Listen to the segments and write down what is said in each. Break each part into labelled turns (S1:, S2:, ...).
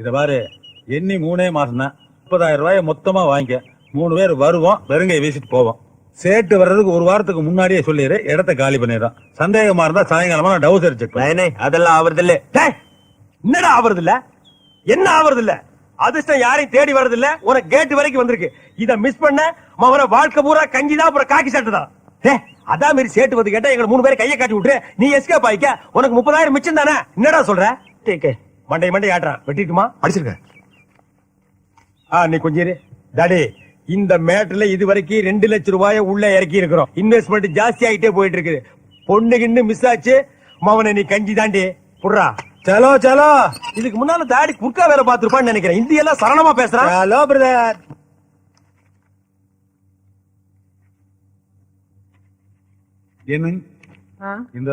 S1: இத பாரு எண்ணி மூணே மாசம் தான். முப்பதாயிரம் ரூபாய மொத்தமா வாங்கிக்க. மூணு பேர் வருவோம் வெறுங்கையை வீசிட்டு போவோம். சேட்டு வர்றதுக்கு ஒரு வாரத்துக்கு முன்னாடியே சொல்லிடு இடத்த காலி பண்ணிடுறோம். சந்தேகமா இருந்தா சாயங்காலமா நான் டவுசர் செக்
S2: அதெல்லாம் ஆவறது இல்ல என்னடா ஆவறது இல்ல என்ன ஆவறது இல்ல அதிர்ஷ்டம் யாரையும் தேடி வர்றது இல்ல உனக்கு கேட் வரைக்கும் வந்திருக்கு. இத மிஸ் பண்ண மவன வாழ்க்கை பூரா கஞ்சி தான் அப்புறம் காக்கி சட்டை தான். அதான் மாரி சேட்டு வந்து கேட்டா எங்க மூணு பேரை கையை காட்டி விட்டுரு. நீ எஸ்கேப் ஆயிக்க. உனக்கு முப்பதாயிரம் மிச்சம் தானே? என்னடா சொல்ற? டேக்கு மண்டை மண்டை ஆட்டுறான் வெட்டிட்டுமா?
S3: அடிச்சிருக்கேன்
S2: ஆ நீ கொஞ்சம். டாடி இந்த மேட்ல இது வரைக்கும் ரெண்டு லட்சம் ரூபாய உள்ள இறக்கி இருக்கிறோம். இன்வெஸ்ட்மெண்ட் ஜாஸ்தி ஆயிட்டே போயிட்டு இருக்குது. பொண்ணு கிண்ணு மிஸ் ஆச்சு. மவனை நீ கஞ்சி தாண்டி புடுறா.
S1: சலோ சலோ.
S2: இதுக்கு முன்னால தாடி குறுக்கா வேலை பார்த்திருப்பான்னு நினைக்கிறேன். இந்தி எல்லாம் சரணமா பேசுறான்
S1: ஹலோ பிரதர் என்ன இந்த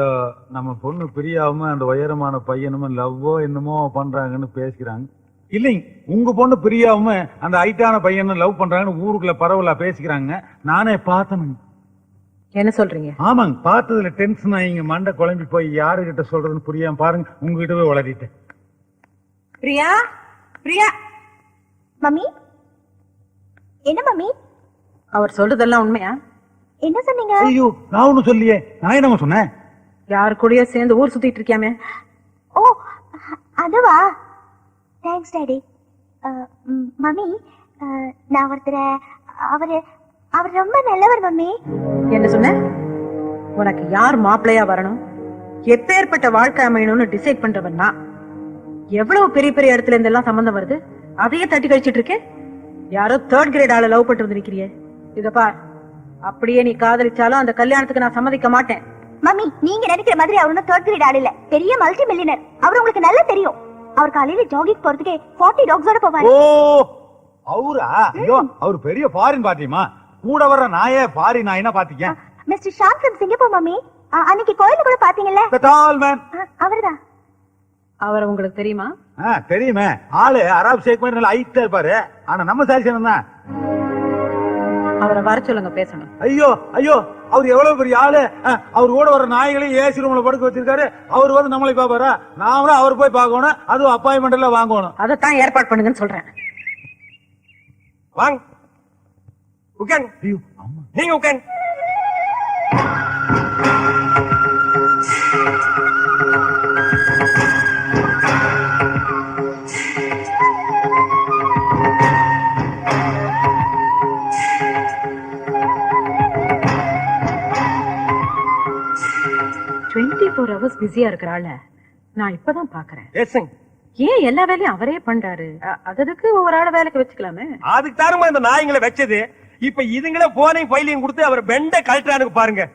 S1: நம்ம பொண்ணு பிரியாம அந்த உயரமான பையனும் லவ்வோ என்னமோ பண்றாங்கன்னு பேசிக்கிறாங்க இல்லைங்க உங்க பொண்ணு பிரியாம அந்த ஹைட்டான பையனும் லவ் பண்றாங்கன்னு ஊருக்குள்ள பரவலா பேசிக்கிறாங்க நானே பார்த்தனுங்க.
S4: என்ன சொல்றீங்க?
S1: ஆமாங்க பார்த்ததுல டென்ஷன் ஆகிங்க மண்டை குழம்பி போய் யாருகிட்ட சொல்றதுன்னு புரியாம பாருங்க உங்ககிட்ட போய் வளரிட்டேன்
S4: பிரியா? பிரியா?
S5: மம்மி? என்ன மம்மி?
S4: அவர் சொல்றதெல்லாம் உண்மையா?
S5: என்ன சொன்னீங்க?
S1: ஐயோ நான் சொல்லியே நான் என்னமா சொன்னேன்?
S4: யார் கூடயோ சேர்ந்து ஊர் சுத்திட்டு இருக்கியாமே.
S5: ஓ அதுவா? தேங்க்ஸ் டாடி மம்மி நான் ஒருத்தரை அவரு அவர் ரொம்ப நல்லவர் மம்மி.
S4: என்ன சொன்ன? உனக்கு யார் மாப்பிள்ளையா வரணும்? எப்பேற்பட்ட வாழ்க்கை அமையணும்னு டிசைட் பண்றவன் நான். எவ்வளவு பெரிய பெரிய இடத்துல இருந்தெல்லாம் சம்பந்தம் வருது? அதையே தட்டி கழிச்சிட்டு இருக்கேன் யாரோ தேர்ட் கிரேட் ஆள லவ் பண்ணிட்டு வந்து நிக்கிறியே. இத பார். அப்படியே நீ காதலிச்சாலும் அந்த கல்யாணத்துக்கு நான் சம்மதிக்க மாட்டேன்.
S5: மம்மி நீங்க நினைக்கிற மாதிரி அவர் ஒன்றும் தேர்ட் கிரேட் ஆள் இல்ல பெரிய மல்டி மில்லியனர் அவர் உங்களுக்கு நல்லா தெரியும். அவர் காலையில ஜாகிங் போறதுக்கே 40 டாக்ஸோட போவாரு.
S1: ஓ அவரா? ஐயோ அவர் பெரிய ஃபாரின் பாட்டியமா கூட வர்ற நாயே ஃபாரி நாயினா பாத்தீங்க.
S5: Mister Sham from Singapore mummy. அன்னைக்கு கோயில கூட பாத்தீங்கல்ல?
S1: டால் மேன்
S5: அவர்தான்
S4: அவர் உங்களுக்கு தெரியுமா?
S1: ஆ தெரியுமே. ஆளு அராப் ஷேக் மாதிரி நல்லா ஹைட்டா இருப்பாரு. ஆனா நம்ம சாரிசனம் தான்
S4: அவரை வர சொல்லுங்க பேசணும்
S1: ஐயோ ஐயோ அவர் எவ்வளவு பெரிய ஆளு? அவர் கூட வர நாய்களையும் ஏசி ரூம்ல படுக்க வச்சிருக்காரு. அவர் வந்து நம்மளை பாப்பாரா நாமளும் அவர் போய் பார்க்கணும். அதுவும் அப்பாயின்மெண்ட்ல வாங்கணும்.
S4: அதைத்தான் ஏற்பாடு பண்ணுங்கன்னு சொல்றேன்.
S2: வாங்க. உட்காங்க
S1: ஐயோ
S2: நீங்க உட்காங்க
S4: ஃபோர் ஹவர்ஸ் பிஸியா இருக்கிற ஆள நான் இப்பதான் பாக்குறேன். ஏன் எல்லா வேலையும் அவரே பண்றாரு? அதுக்கு ஒரு ஆள வேலைக்கு வச்சுக்கலாமே?
S2: அதுக்கு தாருமா இந்த நாய்ங்களை வச்சது? இப்ப இதுங்களே போனையும் ஃபைலையும் கொடுத்து அவர் பெண்ட கழட்டுறானுக்கு பாருங்க.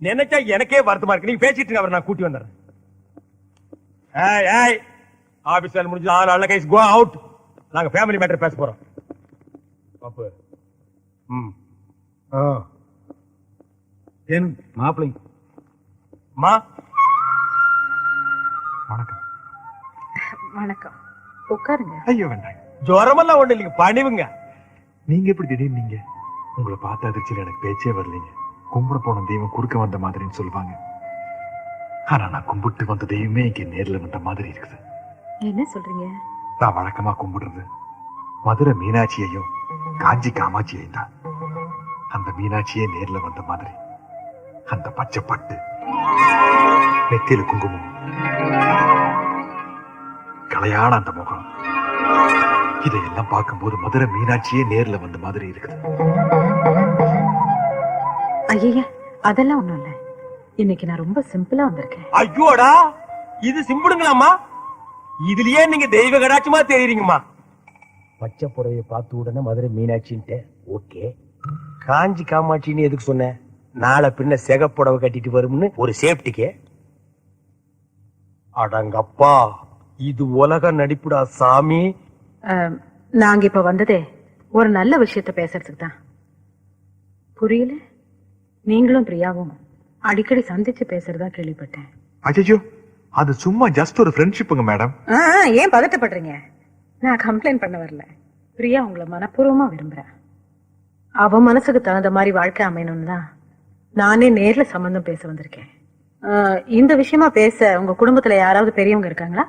S2: நினைச்சா எனக்கே வருத்தமா இருக்கு. நீங்க பேசிட்டு அவரை நான் கூட்டி வந்துடுறேன். ஏய் ஏய். ஆபீஸ் வேலை முடிஞ்சு ஆள் ஆள் கைஸ் கோ அவுட் நாங்க ஃபேமிலி மேட்டர் பேச போறோம். பாப்பு. ம்.
S1: ஆ. ஏன் மாப்பிள்ளைங்க.
S2: மா
S3: வணக்கம்.
S4: வணக்கம். உட்காருங்க.
S3: ஐயோ வேண்டாம்
S2: ஜுரமெல்லாம் ஒண்ணு இல்லைங்க. பணிவுங்க.
S3: நீங்க எப்படி திடீர்னு நீங்க? உங்களை பார்த்த அதிர்ச்சியில் எனக்கு பேச்சே வரலைங்க. கும்பிட போன தெய்வம் குறுக்க வந்த மாதிரின்னு சொல்லுவாங்க. ஆனா நான் கும்பிட்டு வந்த தெய்வமே இங்க நேர்ல வந்த மாதிரி இருக்குது.
S4: என்ன சொல்றீங்க?
S3: நான் வழக்கமா கும்பிடுறது மதுரை மீனாட்சியையும் காஞ்சி காமாட்சியையும் தான். அந்த மீனாட்சியே நேர்ல வந்த மாதிரி. அந்த பச்சை பட்டு நெத்தியில குங்குமம். கலையான அந்த முகம். இதையெல்லாம் பார்க்கும்போது மதுரை மீனாட்சியே நேர்ல வந்த மாதிரி இருக்குது.
S4: ஐய அதெல்லாம் ஒண்ணும் இல்ல. இன்னைக்கு நான் ரொம்ப சிம்பிளா வந்திருக்கேன்.
S2: ஐயோடா இது சிம்பிடுங்களாம்மா இதுலயே நீங்க தெய்வ கடாட்சமா தெரியுறீங்கம்மா பச்சை புடவைய பார்த்த உடனே மதுரை மீனாட்சின்ட்டு ஓகே. காஞ்சி காமாட்சின்னு எதுக்கு சொன்ன? நாளை பின்ன செகப்புடவை கட்டிட்டு வரும்னு ஒரு சேஃப்டிக்கு அடங்கப்பா. இது உலக நடிப்புடா சாமி.
S4: அஹ், நாங்க இப்ப வந்ததே ஒரு நல்ல விஷயத்த பேசுறதுக்கு தான். புரியல? நீங்களும் பிரியாவும் அடிக்கடி சந்திச்சு பேசுறதா கேள்விப்பட்டேன்.
S3: அஜயோ அது சும்மா ஜஸ்ட் ஒரு ஃப்ரெண்ட்ஷிப்புங்க மேடம்
S4: ஏன் பதட்டப்படுறீங்க? நான் கம்ப்ளைண்ட் பண்ண வரல. பிரியா உங்களை மனப்பூர்வமா விரும்புறேன் அவ மனசுக்கு தகுந்த மாதிரி வாழ்க்கை அமையணும்னு தான் நானே நேர்ல சம்பந்தம் பேச வந்திருக்கேன். இந்த விஷயமா பேச உங்க குடும்பத்துல யாராவது பெரியவங்க இருக்காங்களா?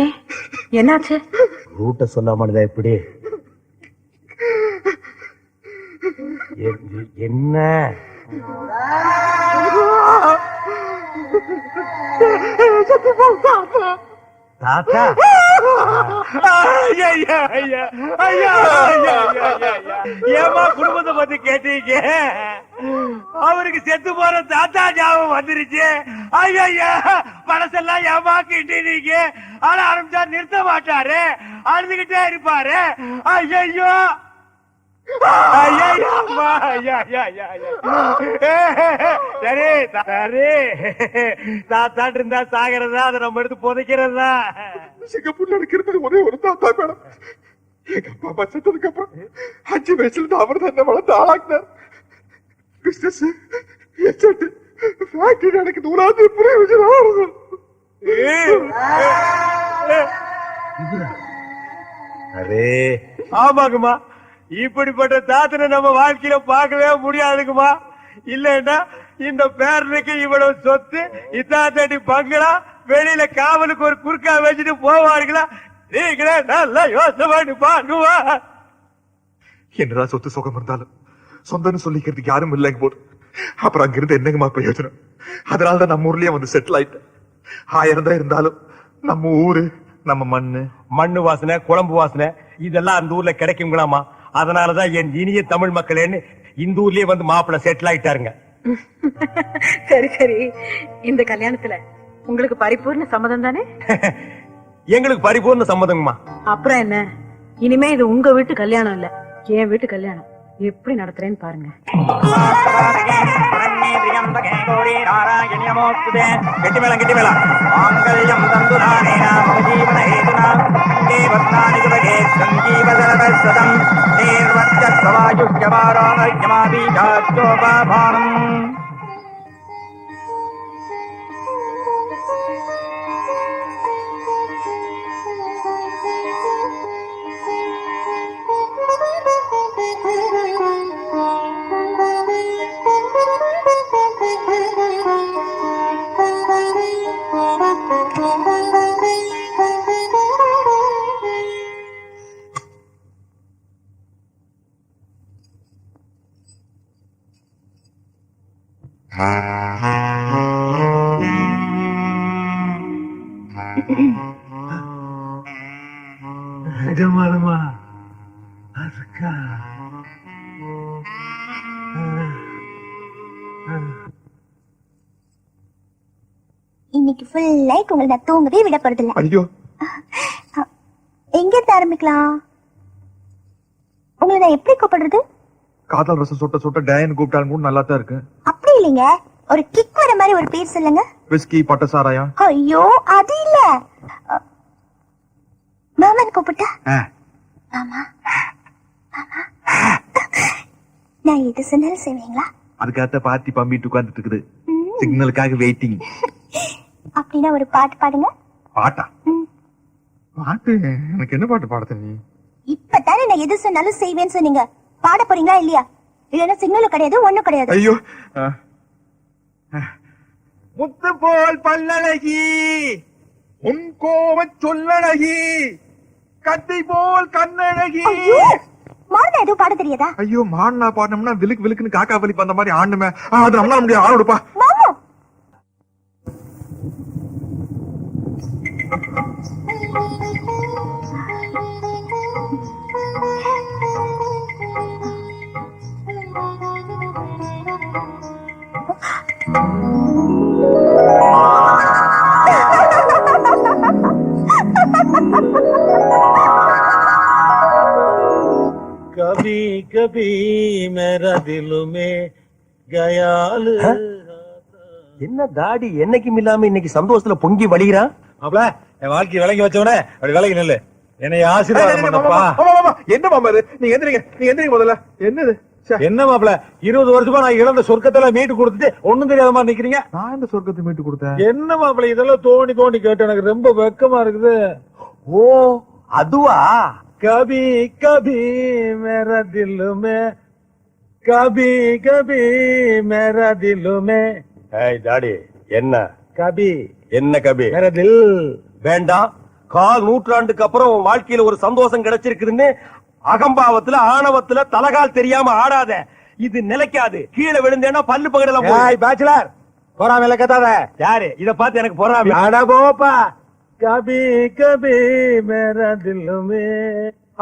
S4: ஏன்? என்னாச்சு?
S2: ரூட்ட சொல்லாமலதா எப்படி என்ன? தாத்தா? ஏமா குடும்பத்தை பத்தி கேட்டீங்க? அவருக்கு செத்து போற தாத்தா ஞாபகம் வந்துருச்சு. ஐயா மனசெல்லாம் ஏமாக்கிட்டு நீங்க ஆனா ஆரம்பிச்சா நிறுத்த மாட்டாரு. அழுதுகிட்டே இருப்பாரு. ஐயோ சரி சரி. தாத்தாட்டு இருந்தா சாகிறதா அதை நம்ம எடுத்து புதைக்கிறதா?
S3: சிங்கப்பூர்ல இருக்கிறது ஒரே ஒரு தாத்தா மேடம். எங்க அப்பா அம்மா செத்ததுக்கு அப்புறம் அஞ்சு வயசுல இருந்து அவர் தான் என்ன வளர்த்து ஆளாக்குனார். பிசினஸ் எஸ்டேட் ஃபேக்டரி எனக்கு நூறாவது பிரயோஜனம்
S2: அரே ஆமாங்கம்மா. இப்படிப்பட்ட தாத்தனை நம்ம வாழ்க்கையில பார்க்கவே முடியாதுங்கம்மா. இல்லன்னா இந்த பேரனுக்கு இவ்வளவு சொத்து இத்தாத்தடி பங்களா வெளியில காவலுக்கு ஒரு குறுக்கா வச்சுட்டு போவாருங்களா நீங்களே நல்லா யோசனை பண்ணி பாருங்கம்மா
S3: என்னடா சொத்து சுகம் இருந்தாலும்? சொந்தம்னு சொல்லிக்கிறதுக்கு யாரும் இல்லைங்க போது அப்புறம் அங்கிருந்து என்னங்கம்மா பிரயோஜனம்? அதனால தான் நம்ம ஊர்லயே வந்து செட்டில் ஆயிட்டேன். ஆயிரம் தான் இருந்தாலும் நம்ம ஊரு நம்ம மண்ணு.
S2: மண்ணு வாசனை குழம்பு வாசனை இதெல்லாம் அந்த ஊர்ல கிடைக்குங்களாமா அதனாலதான் என் இனிய தமிழ் மக்களேன்னு இந்த ஊர்லயே வந்து மாப்பிள்ள செட்டில் ஆயிட்டாருங்க.
S4: சரி சரி. இந்த கல்யாணத்துல உங்களுக்கு பரிபூர்ண சம்மதம் தானே?
S2: எங்களுக்கு பரிபூர்ண சம்மதங்கம்மா.
S4: அப்புறம் என்ன? இனிமே இது உங்க வீட்டு கல்யாணம் இல்ல என் வீட்டு கல்யாணம். எப்படி நடத்துறேன்னு பாருங்க.
S2: கெட்டி மேளம்
S1: நிஜமாலுமா? அதுக்கா
S5: இன்னைக்கு ஃபுல் லைக் உங்களை நான் தூங்கவே விட போறதில்ல
S3: ஐயோ.
S5: எங்க இருந்து ஆரம்பிக்கலாம்? உங்களை நான் எப்படி கூப்பிடுறது?
S3: காதல் ரசம் சுட்ட சுட்ட டயன் கூப்பிட்டாலும் கூட நல்லா தான் இருக்கு.
S5: இல்லைங்க ஒரு கிக் வர மாதிரி ஒரு பேர் சொல்லுங்க.
S3: விஸ்கி பட்ட சாராயம்
S5: ஐயோ அது இல்ல. மாமன் கூப்பிட்டா? மாமா. நான் எது சொன்னாலும் செய்வீங்களா?
S3: அதுக்காக பார்ட்டி பம்பிட்டு உட்கார்ந்துட்டு இருக்குது. சிக்னலுக்காக வெயிட்டிங்
S5: அப்படின்னா ஒரு பாட்டு பாடுங்க.
S3: பாட்டா. பாட்டு? எனக்கு என்ன பாட்டு பாடுத்த நீ
S5: இப்பதானே நான் எது சொன்னாலும் செய்வேன்னு சொன்னீங்க. பாட போறீங்களா இல்லையா? இல்லன்னா சிக்னலும் கிடையாது ஒண்ணும் கிடையாது.
S3: ஐயோ.
S2: முத்து போல் பல்லழகி
S3: உன் கோவச் சொல்லழகி கத்தி போல் கண்ணழகி.
S5: மாறுதா எதுவும் பாட தெரியாதா?
S3: ஐயோ மாடினா பாடினோம்னா விலுக்கு விலுக்குன்னு காக்கா வலி அந்த மாதிரி ஆடணுமே. ஆ, அது நம்மளால முடியாது. ஆட விடுப்பா.
S5: மாமா
S1: கபி கபி மேரா திலுமே கயாலு
S2: என்ன தாடி என்னைக்கும் இல்லாம இன்னைக்கு சந்தோஷத்துல பொங்கி வழிகிறான்
S1: மாப்ள என் வாழ்க்கை விலகி வச்சவனே அப்படி விலகி நில்லு என்னை ஆசீர்வாதம் பண்ணப்பா
S3: என்ன மாமா நீங்க எந்திரிங்க நீங்க எந்திரிங்க முதல்ல என்னது
S1: என்ன மாப்ள இருபது வருஷமா நான் இழந்த சொர்க்கத்துல மீட்டு கொடுத்துட்டு ஒண்ணும் தெரியாத மாதிரி நிக்கிறீங்க?
S3: நான் இந்த சொர்க்கத்தை மீட்டு கொடுத்தேன்?
S1: என்ன மாப்பிள இதெல்லாம் தோண்டி தோண்டி கேட்டு எனக்கு ரொம்ப வெக்கமா இருக்குது.
S2: ஓ அதுவா?
S1: கபி கபி மேரா தில்லுமே கபி கபி மேரா தில்லுமே
S2: ஏய் என்ன?
S1: கபி.
S2: என்ன கபி?
S1: மேரா தில்
S2: வேண்டாம். கால் நூற்றாண்டுக்கு அப்புறம் வாழ்க்கையில ஒரு சந்தோஷம் கிடைச்சிருக்குதுன்னு அகம்பாவத்துல ஆணவத்துல தலகால் தெரியாம ஆடாத. இது நிலைக்காது. கீழே விழுந்தேன்னா பல்லு பகடல
S6: ஏய் பேச்சுலர் பொறாமையில கத்தாத.
S2: யாரு? இத பார்த்து எனக்கு பொறாமை.
S6: அட போப்பா
S1: கபி கபி மேரா தில்லுமே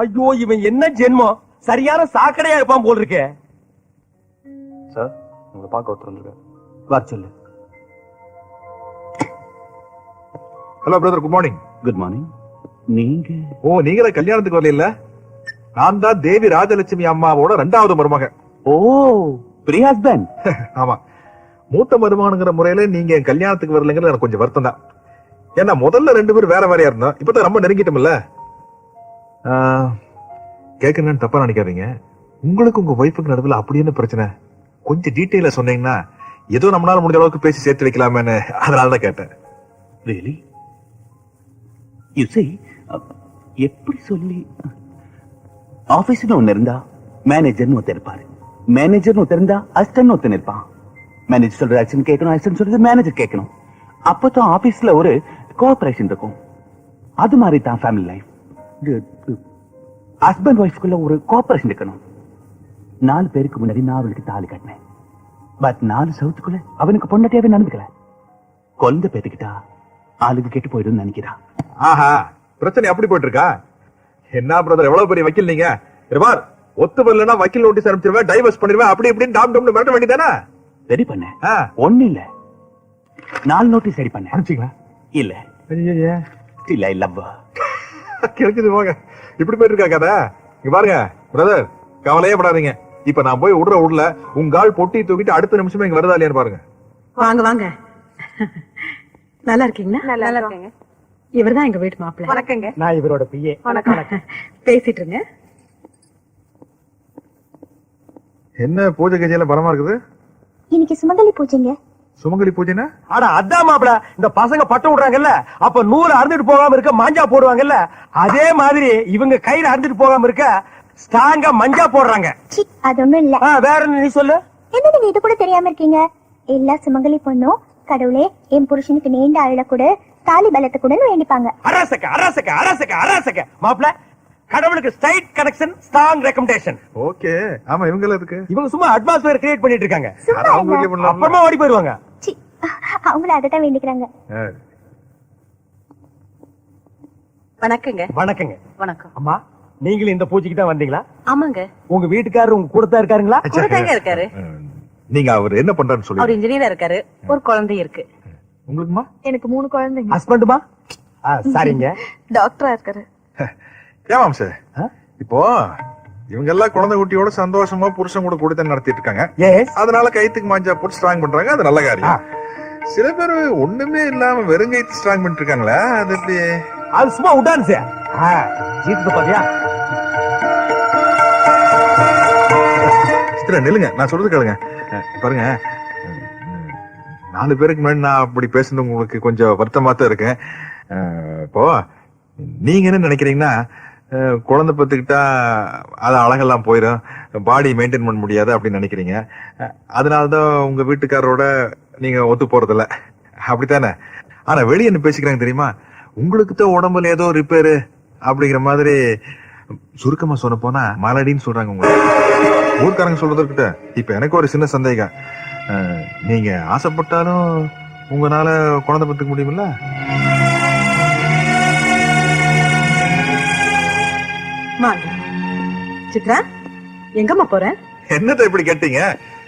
S2: ஐயோ இவன் என்ன ஜென்மம்? சரியான சாக்கடையா இருப்பான் போல் இருக்கே.
S7: சார் உங்களை பார்க்க ஒருத்தர் வந்திருக்காரு. வர சொல்லு.
S3: Hello brother good morning
S7: good morning நீங்க?
S3: ஓ நீங்க தான் கல்யாணத்துக்கு வரல நான் தான் தேவி ராஜலட்சுமி அம்மாவோட ரெண்டாவது மருமக.
S7: ஓ பிரி ஹஸ்பண்ட்
S3: ஆமா. மூத்த மருமகனுங்கிற முறையில நீங்க என் கல்யாணத்துக்கு வரலைங்கிறது எனக்கு கொஞ்சம் வருத்தம் தான் ஏன்னா முதல்ல ரெண்டு பேரும் வேற வேறையா இருந்தோம். இப்பதான் ரொம்ப நெருங்கிட்டோம்ல? கேட்கணும்னு தப்பா நினைக்காதீங்க. உங்களுக்கு உங்க ஒய்ஃபுக்கு நடுவில் அப்படி என்ன பிரச்சனை? கொஞ்சம் டீட்டெயில சொன்னீங்கன்னா ஏதோ நம்மளால முடிஞ்ச அளவுக்கு பேசி சேர்த்து வைக்கலாமேன்னு அதனால தான் கேட்டேன்.
S7: ரியலி யூ எப்படி சொல்லி ஆபீஸ்னு ஒன்னு இருந்தா மேனேஜர்னு ஒருத்தர் இருப்பாரு. மேனேஜர்னு ஒருத்தர் இருந்தா அசிஸ்டன்ட் ஒருத்தன் இருப்பான் மேனேஜர் சொல்ற ஆக்ஷன் கேட்கணும் அசிஸ்டன்ட் சொல்றது மேனேஜர் கேட்கணும். அப்பதான் ஆபீஸ்ல ஒரு கோஆபரேஷன் இருக்கும். அது மாதிரி தான் ஃபேமிலி லைஃப் ஹஸ்பண்ட் ஒய்ஃப்குள்ள ஒரு கோஆபரேஷன் இருக்கணும். நாலு பேருக்கு முன்னாடி நான் அவளுக்கு தாலி கட்டினேன். பட் நாலு சவுத்துக்குள்ள அவனுக்கு பொண்டாட்டியாவே நடந்துக்கல. குழந்தை பேத்துக்கிட்டா ஆளுக்கு கெட்டு போயிடும் நினைக்கிறா.
S3: ஆஹா பிரச்சனை அப்படி போயிட்டு இருக்கா? என்ன பிரதர் எவ்வளவு பெரிய வக்கீல் நீங்க? இருபார் ஒத்து வரலன்னா வக்கீல் நோட்டீஸ் அனுப்பிச்சிருவேன் டைவர்ஸ் பண்ணிடுவேன் அப்படி இப்படின்னு டாம் டாம்னு மிரட்ட வேண்டியதானே
S7: பண்ணேன்
S3: ஆ,
S7: ஒண்ணு இல்ல. நாலு நோட்டீஸ் ரெடி பண்ணேன்
S3: அனுப்பிச்சிங்களா
S7: இல்ல. ஐ லவ்
S3: கிழக்குது போங்க. இப்படி போயிட்டு இருக்கா கதை? இங்க பாருங்க பிரதர் கவலையே படாதீங்க. இப்ப நான் போய் விடுற விடல உங்க ஆள் பொட்டி தூக்கிட்டு அடுத்த நிமிஷமே இங்க வருதா இல்லையான்னு பாருங்க.
S4: வாங்க வாங்க. நல்லா இருக்கீங்களா?
S8: நல்லா இருக்கேங்க.
S4: இவர்தான் எங்க வீட்டு மாப்பிள்ளை.
S8: வணக்கங்க.
S6: நான் இவரோட பிஏ
S4: பேசிட்டு இருங்க
S3: என்ன பூஜை கஜையில பலமா இருக்குது?
S5: இன்னைக்கு சுமங்கலி பூஜைங்க.
S3: சுமங்கலி பூஜைனா?
S2: ஆனா அதான் மாப்பிள. இந்த பசங்க பட்டம் விடுறாங்கல்ல. அப்ப நூறு அறுந்துட்டு போகாம இருக்க மாஞ்சா போடுவாங்கல்ல. அதே மாதிரி இவங்க கையில அறுந்துட்டு போகாம இருக்க ஸ்ட்ராங்கா மஞ்சா போடுறாங்க.
S5: அது ஒண்ணும் இல்ல.
S2: ஆ, வேற நீ சொல்லு?
S5: என்ன நீங்க இது கூட தெரியாம இருக்கீங்க? எல்லா சுமங்கலி பொண்ணும் கடவுளே என் புருஷனுக்கு நீண்ட ஆயுள கூட. தாலி பலத்தை கூட வேண்டிப்பாங்க
S2: அரசக்க அரசக்க அரசக்க அரசக்க மாப்பிள கடவுளுக்கு straight connection strong recommendation
S3: okay. ஆமா இவங்க எதுக்கு?
S2: இவங்க சும்மா அட்மாஸ்பியர் கிரியேட் பண்ணிட்டு இருக்காங்க. அப்புறமா ஓடி போயிருவாங்க.
S5: சி அவங்களும் அதை தான் வேண்டிக்கிறாங்க.
S8: வணக்கங்க.
S2: வணக்கங்க.
S8: வணக்கம்.
S2: அம்மா நீங்களும் இந்த பூஜைக்கு தான் வந்தீங்களா?
S8: ஆமாங்க.
S2: உங்க வீட்டுக்காரர் உங்க கூட தான் இருக்காருங்களா
S8: கூட இருக்காரு.
S3: நீங்க அவர் என்ன பண்றாருன்னு
S8: அவர்
S3: சொல்லி
S8: இன்ஜினியரா இருக்காரு ஒரு குழந்தை இருக்கு.
S3: உங்களுக்குமா?
S8: எனக்கு மூணு குழந்தைங்க.
S2: ஹஸ்பண்டுமா சரிங்க.
S8: டாக்டரா இருக்காரு.
S3: ஏமாம் சார்? இப்போ இவங்க எல்லாம் குழந்தை குட்டியோட சந்தோஷமா புருஷன் கூட கூடி நடத்திட்டு இருக்காங்க.
S2: எஸ்
S3: அதனால கைத்துக்கு மாஞ்சா போட்டு ஸ்ட்ராங் பண்றாங்க. அது நல்ல காரியம். சில பேர் ஒண்ணுமே இல்லாம வெறும் கைத்து ஸ்ட்ராங் பண்ணிட்டு இருக்காங்களா அது எப்படி?
S2: அது சும்மா உடான் சார். ஜீத்து பாத்தியா
S3: சித்திரா நில்லுங்க. நான் சொல்றது கேளுங்க. பாருங்க. நாலு பேருக்கு முன்னாடி நான் அப்படி பேசுனது உங்களுக்கு கொஞ்சம் வருத்தமா தான் இருக்கேன். இப்போ நீங்க என்ன நினைக்கிறீங்கன்னா குழந்தை பத்துக்கிட்டா அது அழகெல்லாம் போயிடும் பாடி மெயின்டைன் பண்ண முடியாது அப்படின்னு நினைக்கிறீங்க. அஹ், அதனாலதான் உங்க வீட்டுக்காரரோட நீங்க ஒத்து போறதில்ல. அப்படித்தானே? ஆனா வெளியே என்ன பேசிக்கிறாங்க தெரியுமா? உங்களுக்கு தான் உடம்புல ஏதோ ரிப்பேரு அப்படிங்கிற மாதிரி சுருக்கமா சொல்ல போனா மலடின்னு சொல்றாங்க உங்களுக்கு ஊர்க்காரங்க சொல்றது இப்ப எனக்கு ஒரு சின்ன சந்தேகம். நீங்க ஆசைப்பட்டாலும் உங்களால குழந்தை பெற்றுக்க முடியுமில்ல
S4: சித்ரா எங்கம்மா போற?
S3: என்னத்த இப்படி கேட்டீங்க?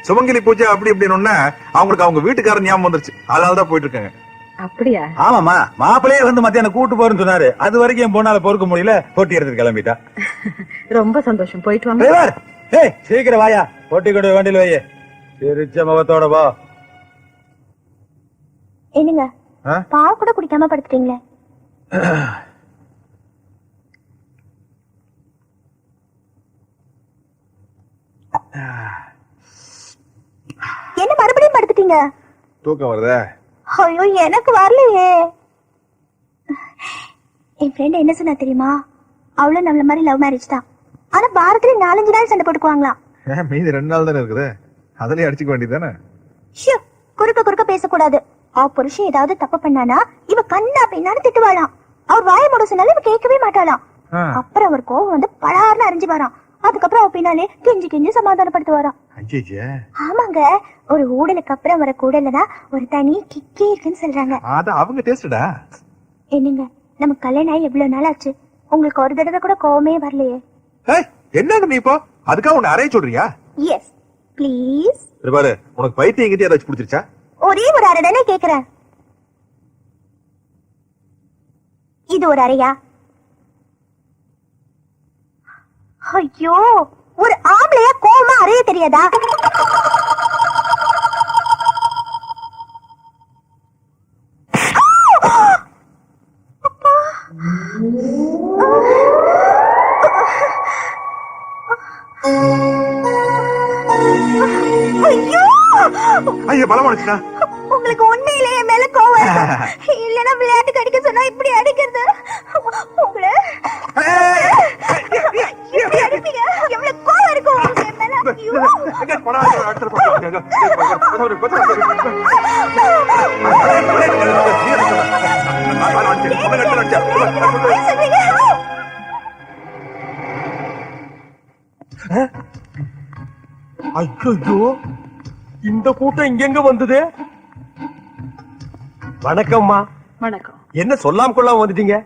S3: சுமங்கலி பூஜை அப்படி இப்படின்னு அவங்களுக்கு அவங்க வீட்டுக்காரர் ஞாபகம் வந்துருச்சு. அதனாலதான் போயிட்டு இருக்காங்க
S4: அப்படியா?
S1: ஆமாமா மாப்பிள்ளையே வந்து மத்தியானம் கூட்டு போறேன்னு சொன்னாரு. அது வரைக்கும் என் பொண்ணால பொறுக்க முடியல. போட்டி எடுத்துட்டு கிளம்பிட்டா.
S4: ரொம்ப சந்தோஷம். போயிட்டு வாங்க.
S1: சீக்கிரம் வாயா. போட்டி கொண்டு வண்டியில வையே. சிரிச்ச முகத்தோட வா.
S5: என்னங்க? பால் கூட குடிக்காம படுத்துட்டீங்களே? என்ன மறுபடியும் படுத்துட்டீங்க?
S3: தூக்கம் வருதே?
S5: ஐயோ எனக்கு வரலையே. என் ஃப்ரெண்ட் என்ன சொன்னா தெரியுமா? அவளும் நம்மள மாதிரி லவ் மேரேஜ் தான். ஆனா வாரத்துல நாலஞ்சு நாள் சண்டை போட்டுக்குவாங்களாம்.
S3: மீதி ரெண்டு நாள் தானே இருக்குது? அதுலயே அடிச்சுக்க வேண்டியது தானே
S5: ஷூ, குறுக்க குறுக்க பேசக்கூடாது. அவ புருஷன் ஏதாவது தப்பு பண்ணானா இவ கண்ணா பின்னான்னு திட்டுவாளாம். அவர் வாய மூட சொன்னாலும் இவ கேட்கவே மாட்டாளாம். அப்புறம் அவர் கோவம் வந்து பலார்னு அறிஞ்சு வரான். அதுக்கப்புறம் அவ பின்னாலே கெஞ்சி கெஞ்சி சமாதானப்படுத்து வரான்
S3: ஐயே
S5: ஆமாங்க ஒரு ஊடலுக்கு அப்புறம் வர கூடலதான் ஒரு தனி கிக்கே இருக்குன்னு சொல்றாங்க.
S3: அது அவங்க டேஸ்டடா
S5: என்னங்க நம்ம கல்யாணம் ஆகி எவ்வளவு நாள் ஆச்சு? உங்களுக்கு ஒரு தடவை கூட கோவமே வரலையே.
S3: என்னங்க நீ இப்போ? அதுக்காக உன்னை அறைய சொல்றியா?
S5: எஸ் ப்ளீஸ்
S3: பாரு உனக்கு பைத்தியம் எங்கிட்ட ஏதாச்சும் பிடிச்சிருச்சா?
S5: ஒரே ஒரு அறை தானே கேக்குறேன் இது ஒரு அறையா? ஐயோ ஒரு ஆம்பளையா கோவமா அறைய தெரியாதா? ஐயோ
S3: ஐயோ பலமானுச்சுடா
S5: உங்களுக்கு உண்மையிலேயே என் மேல கோவம் இருக்கா? இல்லைன்னா விளையாட்டுக்கு அடிக்க சொன்னா இப்படி அடிக்கிறது உங்களை இப்படி அடிப்பீங்க எவ்வளவு கோவம் இருக்கும் உங்களுக்கு என் மேல ஐயோ.
S2: இந்த கூட்டம் இங்கெங்க வந்தது? வணக்கம்மா.
S4: வணக்கம்.
S2: என்ன சொல்லாம கொள்ளாம வந்துட்டீங்க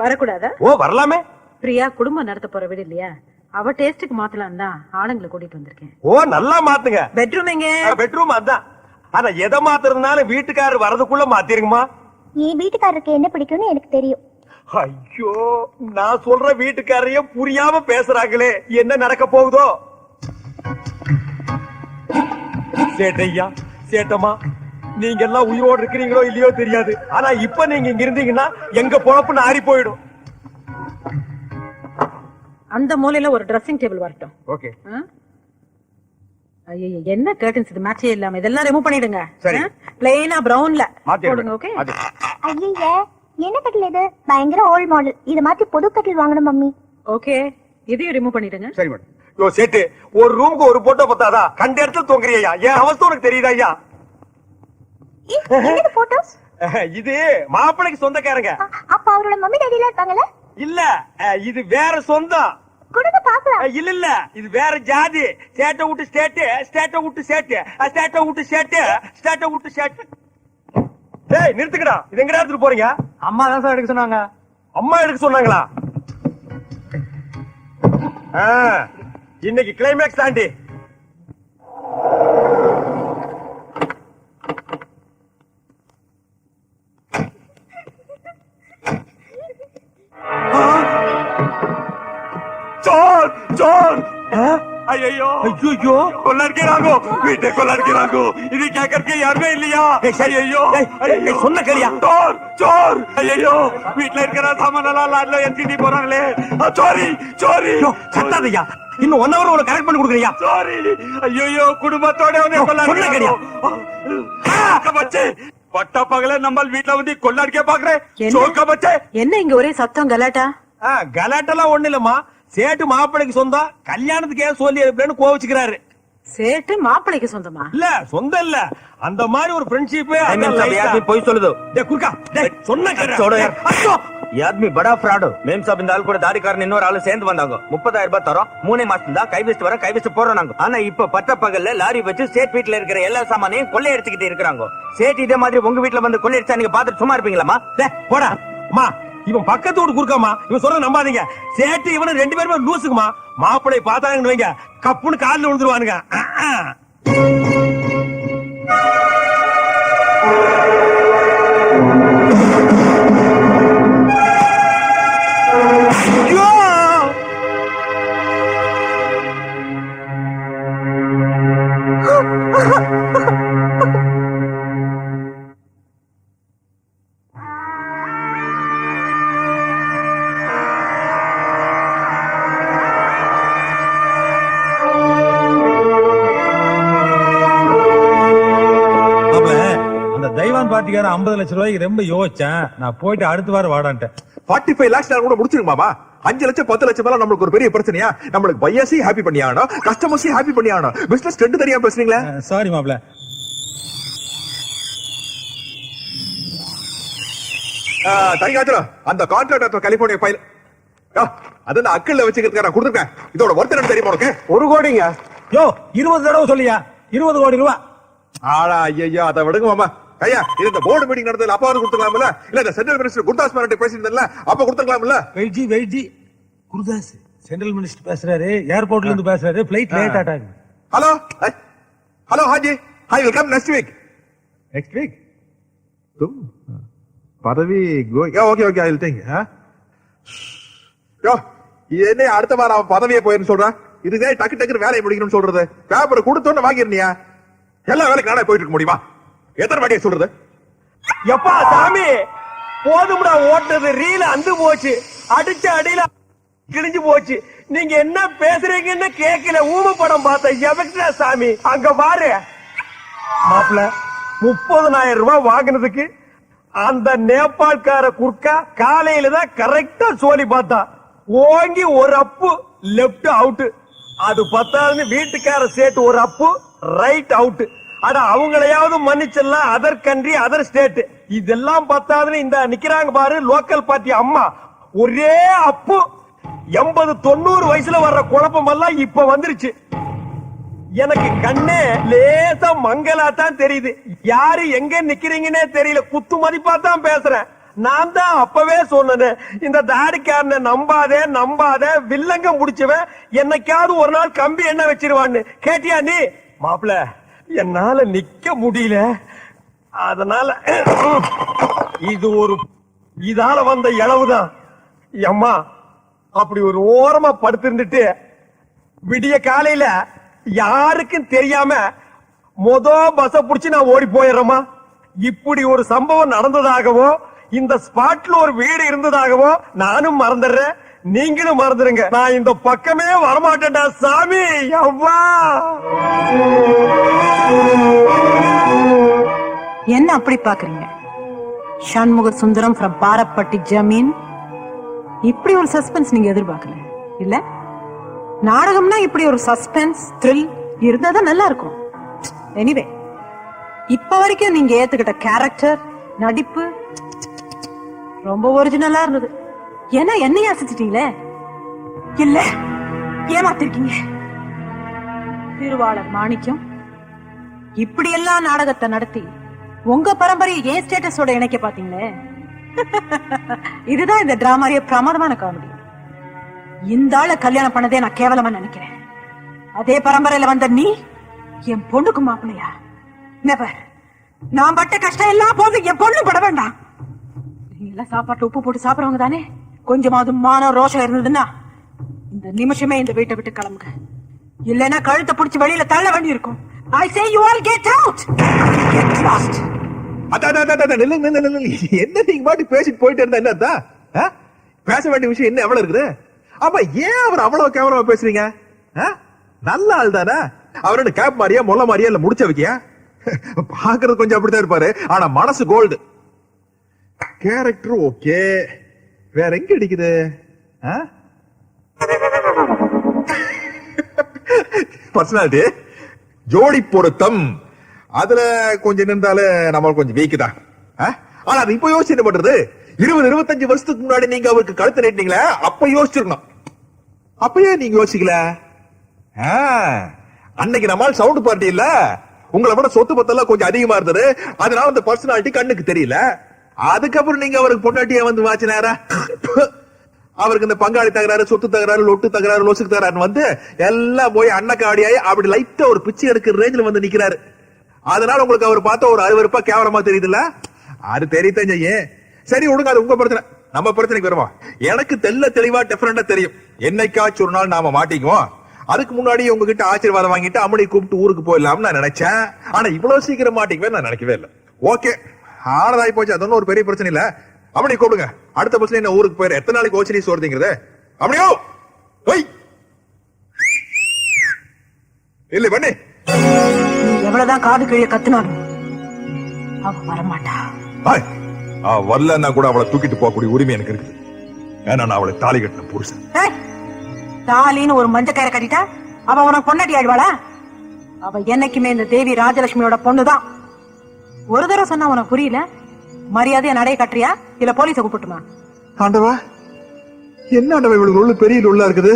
S4: வரக்கூடாதா?
S2: ஓ வரலாமே.
S4: பிரியா குடும்பம் நடத்த போற வீடு இல்லையா? அவ டேஸ்டுக்கு மாத்தலாம் தான் ஆளுங்களை கூட்டிட்டு வந்திருக்கேன்.
S2: ஓ நல்லா மாத்துங்க.
S4: பெட்ரூம் எங்க?
S2: பெட்ரூம் அதான். ஆனா எதை மாத்துறதுனால வீட்டுக்காரர் வரதுக்குள்ள மாத்திருங்கம்மா
S5: என் வீட்டுக்காரருக்கு என்ன பிடிக்கும்னு எனக்கு தெரியும்.
S2: ஐயோ நான் சொல்ற வீட்டுக்காரையும் புரியாம பேசுறாங்களே. என்ன நடக்க போகுதோ? சேட்டையா? சேட்டம்மா நீங்க எல்லாம் உயிரோடு இருக்கிறீங்களோ இல்லையோ தெரியாது. ஆனா இப்ப நீங்க இங்க இருந்தீங்கன்னா எங்க பொழப்பு நாரி போயிடும்.
S4: அந்த மூலையில ஒரு ட்ரெஸ்ஸிங் டேபிள் வரட்டும்.
S2: ஓகே.
S4: ஐயோ என்ன கர்டன்ஸ் இது? மேட்சே இல்லாம. இதெல்லாம் ரிமூவ் பண்ணிடுங்க.
S2: சரி.
S4: பிளெயினா பிரவுன்ல. போடுங்க ஓகே
S5: ஐயய்ய என்ன கட்டில் இது? பயங்கர ஓல்ட் மாடல் இத மாத்தி புது கட்டில் வாங்கணும் மம்மி.
S4: ஓகே இதையும் ரிமூவ் பண்ணிடுங்க.
S2: சரி மேடம் யோ சேட்டு ஒரு ரூமுக்கு ஒரு போட்டோ பத்தாதா கண்ட இடத்துல தொங்குறியா? என் அவஸ்தை உனக்கு தெரியுதா ஐயா? இது மாப்பிளைக்கு சொந்தக்காரங்க.
S5: அப்ப அவரோட மம்மி டாடி எல்லாம் இருப்பாங்கல்ல
S2: இல்ல இது வேற சொந்தம்.
S5: கொடுங்க பாக்கலாம்
S2: அஹ், இல்ல இல்ல இது வேற ஜாதி. ஸ்டேட்டை விட்டு ஸ்டேட்டு ஸ்டேட்டை விட்டு ஸ்டேட்டு ஸ்டேட்டை விட்டு ஸ்டேட்டு ஸ்டேட்டை விட்டு ஸ்டேட்டு டேய் நிறுத்துக்கடா. இது எங்கடா எடுத்துட்டு போறீங்க?
S6: அம்மா தான் சார் எடுக்க சொன்னாங்க.
S2: அம்மா எடுக்க சொன்னாங்களா? ஆ, இன்னைக்கு கிளைமேக்ஸ்
S3: ஆண்டி वीटल सामान लाइन चोरी
S2: चोरी இன்னும் ஒன் ஹவர் கரெக்ட் பண்ணி கொடுக்குறியா
S3: சோரி ஐயோ குடும்பத்தோட வந்து பட்ட பகல நம்ம வீட்டுல வந்து கொள்ளடிக்க பாக்குறேன்.
S4: என்ன?
S3: சோக்க பச்சே
S4: என்ன இங்க ஒரே சத்தம் கலாட்டா?
S2: கலாட்டெல்லாம் ஒண்ணு இல்லம்மா. சேட்டு மாப்பிளைக்கு சொந்தம் கல்யாணத்துக்கு ஏன் சொல்லி அனுப்புறேன்னு கோவிச்சுக்கிறாரு.
S4: சேட்டு மாப்பிளைக்கு சொந்தமா?
S2: இல்ல சொந்தம் இல்ல. அந்த மாதிரி ஒரு ஃப்ரெண்ட்ஷிப்
S7: போய் சொல்லுது?
S2: சொன்ன
S7: ಯಾದ್ಮಿ படா ಫ್ರಾಡು. ಮೇಮ್ சாப் ಇಂದ ಅಲ್ಲಿ ಕೂಡ ದಾರಿಕಾರನ ಇನ್ನೊರು ಆಳು சேர்ந்து வந்தாங்க முப்பதாயிரம் ரூபாய் தரோம் மூணு மாசம் தான் கைவிச்சு வர கைவிச்சு போறோம் நாங்க ஆனா இப்ப பட்ட பகல்ல லாரி வச்சு ஸ்டேட் வீட்ல இருக்கிற எல்லா சாமானையும் கொள்ளை எடுத்துக்கிட்டு இருக்கிறாங்க சேட் இதே மாதிரி உங்க வீட்டுல வந்து கொள்ளை அடிச்சா நீங்க பாத்துட்டு சும்மா இருப்பீங்களாமா
S2: போடா மா இவன் பக்கத்து வீடு குறுக்காமா இவன் சொல்ற நம்பாதீங்க சேட்டு இவனு ரெண்டு பேருமே லூசுக்குமா மாப்பிளை பார்த்தாங்கன்னு வைங்க கப்புன்னு காலில் விழுந்துருவானுங்க
S1: தெய்வான் பாட்டிக்கார ஐம்பது லட்சம் ரூபாய்க்கு ரொம்ப யோசிச்சேன். நான் போயிட்டு அடுத்த வாரம் வாடான்ட்டேன்.
S3: ஃபார்ட்டி ஃபைவ் லேக்ஸ் கூட முடிச்சிருமாமா அஞ்சு லட்சம் பத்து லட்சம் மேல நம்மளுக்கு ஒரு பெரிய பிரச்சனையா? நம்மளுக்கு பையர்ஸையும் ஹாப்பி பண்ணி ஆகணும் கஸ்டமர்ஸையும் ஹாப்பி பண்ணி ஆகணும் பிசினஸ் ரெண்டு தெரியாம பேசுறீங்களா
S1: சாரி மாப்ள
S3: தனியாச்சும் அந்த கான்ட்ராக்டர் கலிபோர்னியா ஃபைல் அது நான் அக்கல்ல வச்சுக்கிறதுக்கு நான் கொடுத்துருக்கேன். இதோட ஒருத்தர் என்ன தெரியுமா உனக்கு?
S2: ஒரு கோடிங்க.
S1: யோ இருபது தடவை சொல்லியா? இருபது கோடி ரூபா.
S3: ஆடா ஐயோ அதை விடுங்க மாமா. ஐயா இது இந்த போர்டு மீட்டிங் நடந்ததுல அப்பா வந்து கொடுத்துக்கலாம்ல? இல்ல இந்த சென்ட்ரல் மினிஸ்டர் குர்தாஸ் மாரட்டி பேசியிருந்தல அப்ப கொடுத்துக்கலாம்ல?
S1: வெயிட்ஜி வெயிட்ஜி குருதாஸ் சென்ட்ரல் மினிஸ்டர் பேசுறாரு ஏர்போர்ட்ல இருந்து பேசுறாரு பிளைட் லேட் ஆட்டாங்க.
S3: Hello hello Haji I will come next week next week तुम பதவி okay okay I will think யோ என்ன அடுத்த வாரம் அவன் பதவியே போயிருன்னு சொல்றான் இதுதே டக்கு டக்குன்னு வேலையை முடிக்கணும்னு சொல்றது. பேப்பர் கொடுத்தோன்னு வாங்கிருந்தியா எல்லா வேலைக்கு நானே போயிட்டு இருக்க முடியுமா? எத்தனை வாட்டியை சொல்றது?
S2: எப்பா சாமி போதும்டா ஓட்டுறது ரீல அந்து போச்சு. அடிச்ச அடியில கிழிஞ்சு போச்சு. நீங்க என்ன பேசுறீங்கன்னு கேட்கல ஊம படம் பார்த்த எவக்டா சாமி? அங்க பாரு. மாப்பிள முப்பதனாயிரம் ரூபாய் வாங்கினதுக்கு அந்த நேபாள்கார குர்க்கா காலையில தான் கரெக்டா சோலி பார்த்தா. ஓங்கி ஒரு அப்பு லெப்ட் அவுட் அது பத்தாதுன்னு வீட்டுக்கார சேர்த்து ஒரு அப்பு ரைட் அவுட் அட அவங்களையாவது மன்னிச்சிடலாம். அதர் கண்ட்ரி அதர் ஸ்டேட் இதெல்லாம் பத்தாதுன்னு இந்த நிக்கிறாங்க பாரு லோக்கல் பார்ட்டி அம்மா. ஒரே அப்பு. எண்பது தொண்ணூறு வயசுல வர்ற குழப்பம் எல்லாம் இப்ப வந்துருச்சு. எனக்கு கண்ணே லேசா மங்களா தான் தெரியுது. யாரு எங்க நிக்கிறீங்கன்னே தெரியல. குத்து மதிப்பா தான் பேசுறேன். நான் தான் அப்பவே சொன்னேன் இந்த தாடிக்காரனை நம்பாதே நம்பாத வில்லங்க முடிச்சவன். என்னைக்காவது ஒரு நாள் கம்பி என்ன வச்சிருவான்னு. கேட்டியா நீ? மாப்பிள என்னால நிக்க முடியல. அதனால இது ஒரு இதால வந்த இளவுதான். அம்மா அப்படி ஒரு ஓரமா படுத்திருந்துட்டு விடிய காலையில யாருக்கும் தெரியாம மொத பஸ் புடிச்சு நான் ஓடி போயிடுறேம்மா. இப்படி ஒரு சம்பவம் நடந்ததாகவோ இந்த ஸ்பாட்ல ஒரு வீடு இருந்ததாகவோ நானும் மறந்துடுறேன். நீங்களும் மறந்துருங்க. நான் இந்த பக்கமே வரமாட்டேன்டா சாமி. அவ்வா
S4: என்ன அப்படி பாக்குறீங்க சண்முக சுந்தரம் ஃப்ரம் பாரப்பட்டி ஜமீன். இப்படி ஒரு சஸ்பென்ஸ் நீங்க எதிர்பார்க்கல இல்ல? நாடகம்னா இப்படி ஒரு சஸ்பென்ஸ் த்ரில் இருந்தா தான் நல்லா இருக்கும். எனிவே இப்ப வரைக்கும் நீங்க ஏத்துக்கிட்ட கேரக்டர் நடிப்பு ரொம்ப ஒரிஜினலா இருந்தது. ஏன்னா என்னைய அசைச்சிட்டீங்களே? இல்ல ஏமாத்திருக்கீங்க. திருவாளர் மாணிக்கம் இப்படி எல்லாம் நாடகத்தை நடத்தி உங்க பரம்பரையை ஏன் ஸ்டேட்டஸோட இணைக்க பாத்தீங்களே? இதுதான் இந்த டிராமாரிய பிரமாதமான காமெடி இந்த ஆளை கல்யாணம் பண்ணதே நான் கேவலமா நினைக்கிறேன். அதே பரம்பரையில வந்த நீ என் பொண்ணுக்கு மாப்பிள்ளையா? நெவர் நான் பட்ட கஷ்டம் எல்லாம் போது என் பொண்ணு பட வேண்டாம். நீங்க எல்லாம் சாப்பாட்டுல உப்பு போட்டு சாப்பிடுறவங்க தானே? கொஞ்சமாவது மானம் ரோஷம் இருந்ததுன்னா இந்த நிமிஷமே இந்த வீட்டை விட்டு கிளம்புங்க. இல்லைன்னா கழுத்தை பிடிச்சு வெளியில தள்ள வேண்டி இருக்கும் I say you all get out get lost
S3: நில்லுங்க, நில்லுங்க, நில்லுங்க. என்ன நீங்க பாட்டு பேசிட்டு போயிட்டு இருந்தா என்ன அதான்? பேச வேண்டிய விஷயம் என்ன எவ்வளவு இருக்குது? அப்ப ஏன் அவர் அவ்வளவு கேவலமா பேசுறீங்க? ஆ? நல்ல ஆள் தானே? அவர் கேப் மாதிரியா முள்ள மாதிரியா இல்ல முடிச்ச வைக்கியா? பாக்குறது கொஞ்சம் அப்படித்தான் இருப்பாரு. ஆனா மனசு கோல்டு கேரக்டர் ஓகே வேற எங்க அடிக்குது? பர்சனாலிட்டி ஜோடி பொருத்தம். அதுல கொஞ்சம் நின்றாலும் நம்மளுக்கு கொஞ்சம் வீக்கு தான் ஆ? ஆனா அது இப்ப யோசிச்சு என்ன பண்றது? இருபது இருபத்தஞ்சு வருஷத்துக்கு முன்னாடி நீங்க அவருக்கு கழுத்து நீட்டீங்களே அப்ப யோசிச்சிருக்கணும். அப்பயே நீங்க யோசிக்கல? ஆ, அன்னைக்கு நம்மால் சவுண்ட் பார்ட்டி இல்ல. உங்களை விட சொத்து பத்தெல்லாம் கொஞ்சம் அதிகமா இருந்தது. அதனால அந்த பர்சனாலிட்டி கண்ணுக்கு தெரியல. அதுக்கப்புறம் நீங்க அவருக்கு பொண்டாட்டிய வந்து வாச்சினாரா? அவருக்கு இந்த பங்காளி தகராறு சொத்து தகராறு லொட்டு தகராறு லோசுக்கு தகராறுன்னு வந்து எல்லாம் போய் அன்னக்காடியாயி அப்படி லைட்டா ஒரு பிச்சை எடுக்கிற ரேஞ்சில் வந்து நிக்கிறாரு. அதனால உங்களுக்கு அவர் பார்த்தா ஒரு அருவருப்பா கேவலமா தெரியுதுல்ல? அது தெரியத்தான் செய்யும் சரி விடுங்க அது உங்க பிரச்சனை. நம்ம பிரச்சனைக்கு வருமா எனக்கு தெல்ல தெளிவா டிஃபரெண்டா தெரியும். என்னைக்காச்சும் ஒரு நாள் நாம மாட்டிக்குவோம். அதுக்கு முன்னாடி உங்ககிட்ட ஆசீர்வாதம் வாங்கிட்டு அம்மனை கூப்பிட்டு ஊருக்கு போயிடலாம்னு நான் நினைச்சேன். ஆனா இவ்வளவு சீக்கிரம் மாட்டிக்குவேன் நான் நினைக்கவே இல்லை. ஓகே. ஆனதாகி போச்சு. அது ஒன்றும் ஒரு பெரிய பிரச்சனை இல்ல. அம்மனை கூப்பிடுங்க. அடுத்த பஸ்ல என்ன ஊருக்கு போயிரு? எத்தனை நாளைக்கு ஓச்சினி சோறுங்கிறது அம்மனியோ ஒய் இல்ல பண்ணி.
S4: நீ எவ்வளவுதான் காது கிழிய கத்துனாலும் அவ வரமாட்டா.
S3: அவ வரலன்னா கூட அவளை தூக்கிட்டு போகக்கூடிய உரிமை எனக்கு இருக்குது. ஏன்னா நான் அவளை தாலி கட்டின புருஷன்.
S4: தாலின்னு ஒரு மஞ்ச கயிறை கட்டிட்டா அவ உனக்கு பொண்டாட்டி ஆயிடுவாளா? அவ என்னைக்குமே இந்த தேவி ராஜலட்சுமியோட பொண்ணுதான். ஒரு தடவை சொன்னா உனக்கு புரியல? மரியாதையா நடைய கட்டுறியா? இல்ல போலீஸ கூப்பிட்டுமா?
S3: ஆண்டவா என்ன ஆண்டவா இவளுக்கு உள்ள பெரிய உள்ள இருக்குது?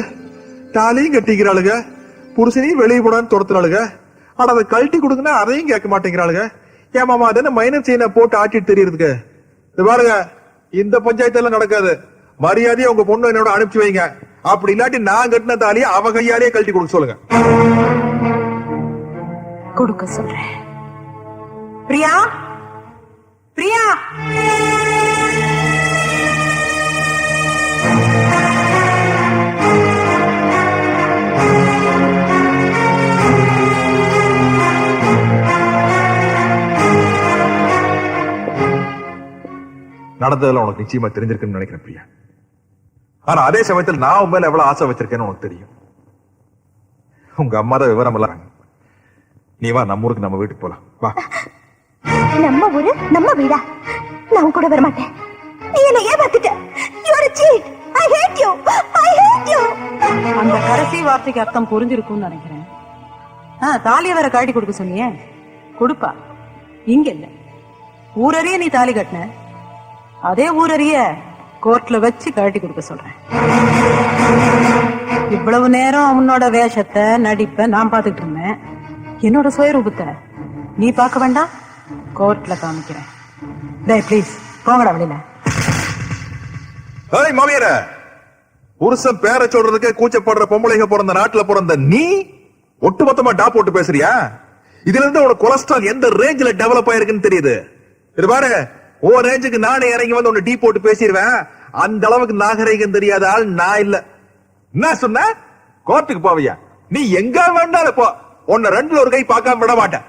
S3: தாலியும் கட்டிக்கிறாளுங்க புருஷனையும் வெளியே போடான்னு துரத்துறாளுங்க ஆனா அதை கழட்டி கொடுங்கன்னா அதையும் கேட்க மாட்டேங்கிறாளுங்க ஏன் மாமா அது மைனர் செயினை போட்டு ஆட்டிட்டு தெரியறதுக்கு? இது பாருங்க இந்த பஞ்சாயத்து எல்லாம் நடக்காது. மரியாதையா உங்க பொண்ணு என்னோட அனுப்பிச்சு வைங்க. அப்படி இல்லாட்டி நான் கட்டின தாலியை அவ கையாலேயே கழட்டி கொடுக்க சொல்லுங்க.
S4: கொடுக்க சொல்றேன். பிரியா? பிரியா?
S3: நடந்ததுல உனக்கு நிச்சயமா தெரிஞ்சிருக்குன்னு நினைக்கிறேன் பிரியா. ஆனா அதே சமயத்தில் நான் உன் மேல எவ்வளவு ஆசை வச்சிருக்கேன்னு உனக்கு தெரியும். உங்க அம்மா தான் விவரம் எல்லாம் நீ வா நம்ம ஊருக்கு நம்ம வீட்டுக்கு போலாம். வா.
S5: நம்ம ஊரு நம்ம வீடா? நான் கூட வர மாட்டேன் நீ என்ன ஏமாத்திட்ட. You are cheat I hate you I hate you
S4: அந்த கடைசி வார்த்தைக்கு அர்த்தம் புரிஞ்சிருக்கும்னு நினைக்கிறேன். ஆ தாலிய வேற கழட்டி கொடுக்க சொன்னியே. கொடுப்பா. இங்க இல்ல. ஊரறிய நீ தாலி கட்டின. அதே ஊரறிய கோர்ட்ல வச்சு கழட்டி கொடுக்க சொல்றேன். இவ்வளவு நேரம் உன்னோட வேஷத்தை நடிப்ப நான் பாத்துட்டு இருந்தேன். என்னோட சுயரூபத்தை நீ பார்க்க வேண்டாம்? கோர்ட்ல காமிக்கிறேன். டேய் ப்ளீஸ் போங்கடா வெளியில.
S3: ஏய் மாமியார. புருஷன் பேரை சொல்றதுக்கு கூச்சப்படுற பொம்பளைங்க பிறந்த நாட்டுல பிறந்த நீ ஒட்டுமொத்தமா டா போட்டு பேசுறியா? இதுல இருந்து உனக்கு கொலஸ்ட்ரால் எந்த ரேஞ்சில டெவலப் ஆயிருக்குன்னு தெரியுது. இது பாரு ஓ ரேஞ்சுக்கு நானே இறங்கி வந்து உன்னை டீ போட்டு பேசிடுவேன். அந்த அளவுக்கு நாகரிகம் தெரியாத ஆள் நான் இல்ல. என்ன சொன்ன? கோர்ட்டுக்கு போவியா? நீ எங்க வேண்டாலும் போ. உன்னை ரெண்டுல ஒரு கை பார்க்காம விட மாட்டேன்.